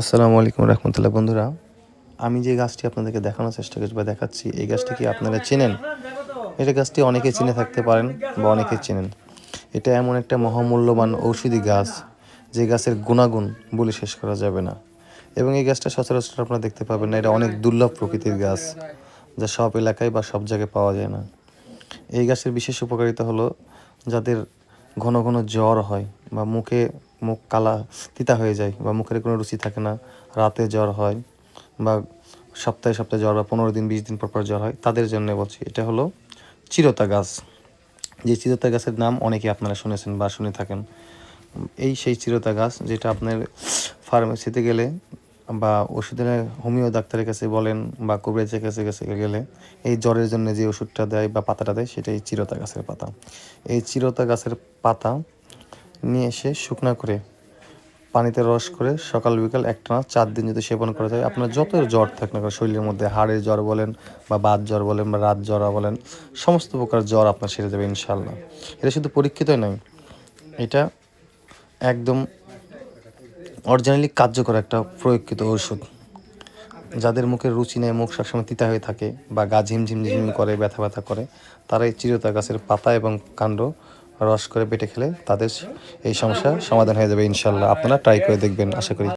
আসসালামু আলাইকুম রহমতুল্লাহ। বন্ধুরা, আমি যে গাছটি আপনাদেরকে দেখানোর চেষ্টা করছি বা দেখাচ্ছি, এই গাছটি কি আপনারা চেনেন? এটা গাছটি অনেকে চিনে থাকতে পারেন বা অনেকে চেনেন। এটা এমন একটা মহামূল্যবান ঔষধি গাছ, যে গাছের গুণাগুণ বলে শেষ করা যাবে না। এবং এই গাছটা সচরাচর আপনারা দেখতে পাবেন না, এটা অনেক দুর্লভ প্রকৃতির গাছ, যা সব এলাকায় বা সব জায়গায় পাওয়া যায় না। এই গাছের বিশেষ উপকারিতা হলো, যাদের ঘন ঘন জ্বর হয় বা মুখে মুখ কালা তিতা হয়ে যায় বা মুখের কোনো রুচি থাকে না, রাতে জ্বর হয় বা সপ্তাহে সপ্তাহে জ্বর বা পনেরো দিন, বিশ দিন পর পর জ্বর হয়, তাদের জন্য বলছি, এটা হলো চিরতা গাছ। যে চিরতা গাছের নাম অনেকে আপনারা শুনেছেন বা শুনে থাকেন। এই সেই চিরতা গাছ যেটা আপনার ফার্মেসিতে গেলে বা ওষুধের, হোমিও ডাক্তারের কাছে বলেন বা কবিরাজের কাছে কাছে গেলে এই জ্বরের জন্য যে ওষুধটা দেয় বা পাতাটা দেয়, সেটাই চিরতা গাছের পাতা। এই চিরতা গাছের পাতা নিয়ে এসে শুকনা করে পানিতে রস করে সকাল বিকাল একটানা চার দিন যদি সেবন করা যায়, আপনার যত জ্বর থাক না শরীরের মধ্যে হাড়ের জ্বর বলেন বা বাত জ্বর বলেন বা রাত জ্বর বলেন, সমস্ত প্রকার জ্বর আপনার সেরে যাবে ইনশাল্লাহ এটা শুধু পরীক্ষিতই নয়, এটা একদম অরিজিনালি কার্যকর একটা প্রয়োগকৃত ওষুধ যাদের মুখে রুচি নেয় মুখ সবসময় তিতা হয়ে থাকে বা গা ঝিমঝিম ঝিম করে, ব্যথা ব্যথা করে তারা এই চিরতা গাছের পাতা এবং কাণ্ড রস করে পেটে খেলে তাদের এই সমস্যা সমাধান হয়ে যাবে ইনশাল্লাহ। আপনারা ট্রাই করে দেখবেন, আশা করি।